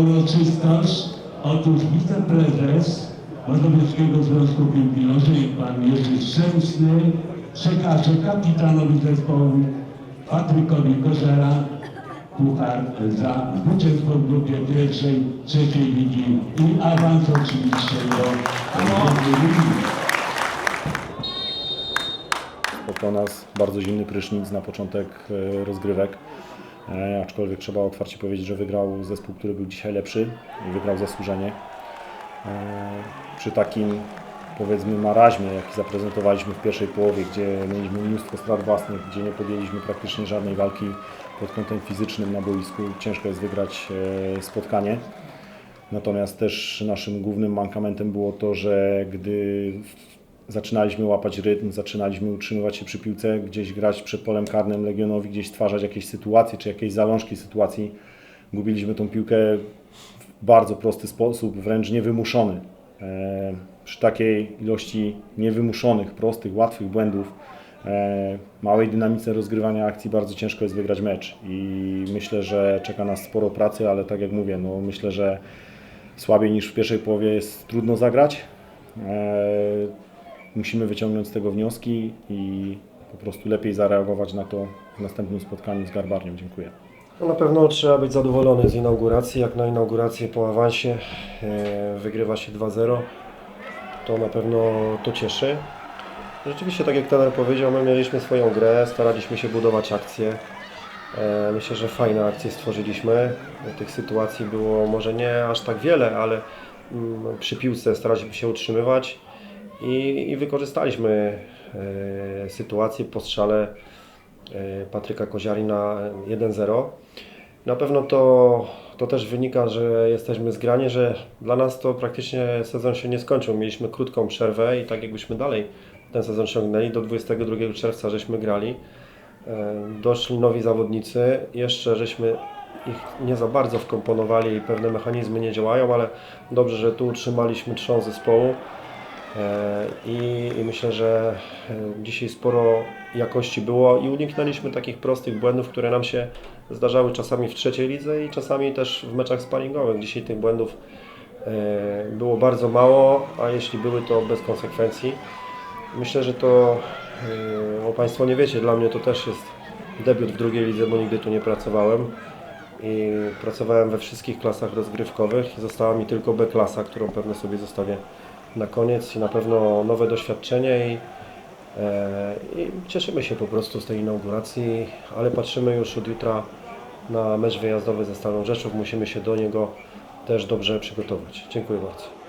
uroczystość. Otóż wiceprezes Mazowieckiego Związku Nożnej, pan Jerzy Szczęsny, przekaże kapitanowi zespołu Patrykowi Korzera puchar za zwycięstwo w grupie pierwszej, trzeciej ligi i awans oczywiście do drugiej nas bardzo zimny prysznic na początek e, rozgrywek. E, Aczkolwiek trzeba otwarcie powiedzieć, że wygrał zespół, który był dzisiaj lepszy i wygrał zasłużenie. E, Przy takim powiedzmy maraźmie, jaki zaprezentowaliśmy w pierwszej połowie, gdzie mieliśmy mnóstwo strat własnych, gdzie nie podjęliśmy praktycznie żadnej walki pod kątem fizycznym na boisku, ciężko jest wygrać e, spotkanie. Natomiast też naszym głównym mankamentem było to, że gdy zaczynaliśmy łapać rytm, zaczynaliśmy utrzymywać się przy piłce, gdzieś grać przed polem karnym Legionowi, gdzieś stwarzać jakieś sytuacje czy jakieś zalążki sytuacji, gubiliśmy tą piłkę w bardzo prosty sposób, wręcz niewymuszony. E, przy takiej ilości niewymuszonych, prostych, łatwych błędów, e, małej dynamice rozgrywania akcji bardzo ciężko jest wygrać mecz i myślę, że czeka nas sporo pracy, ale tak jak mówię, no myślę, że słabiej niż w pierwszej połowie jest trudno zagrać. E, musimy wyciągnąć z tego wnioski i po prostu lepiej zareagować na to w następnym spotkaniu z Garbarnią. Dziękuję. No na pewno trzeba być zadowolony z inauguracji. Jak na inaugurację po awansie e, wygrywa się 2-0, to na pewno to cieszy. Rzeczywiście, tak jak trener powiedział, my mieliśmy swoją grę, staraliśmy się budować akcje. E, Myślę, że fajne akcje stworzyliśmy. Tych sytuacji było może nie aż tak wiele, ale mm, przy piłce staraliśmy się utrzymywać i, i wykorzystaliśmy e, sytuację po strzale e, Patryka Koziari na 1-0. Na pewno to, to też wynika, że jesteśmy zgrani, że dla nas to praktycznie sezon się nie skończył. Mieliśmy krótką przerwę i tak jakbyśmy dalej ten sezon ciągnęli, do 22 czerwca żeśmy grali. E, Doszli nowi zawodnicy, jeszcze żeśmy ich nie za bardzo wkomponowali i pewne mechanizmy nie działają, ale dobrze, że tu utrzymaliśmy trzon zespołu. E, I, I myślę, że e, dzisiaj sporo jakości było i uniknęliśmy takich prostych błędów, które nam się zdarzały czasami w trzeciej lidze i czasami też w meczach sparingowych. Dzisiaj tych błędów e, było bardzo mało, a jeśli były, to bez konsekwencji. Myślę, że to, bo Państwo nie wiecie, dla mnie to też jest debiut w drugiej lidze, bo nigdy tu nie pracowałem. I pracowałem we wszystkich klasach rozgrywkowych. Została mi tylko B klasa, którą pewnie sobie zostawię na koniec i na pewno nowe doświadczenie i, e, i cieszymy się po prostu z tej inauguracji, ale patrzymy już od jutra na mecz wyjazdowy ze Stalą Rzeszów. Musimy się do niego też dobrze przygotować. Dziękuję bardzo.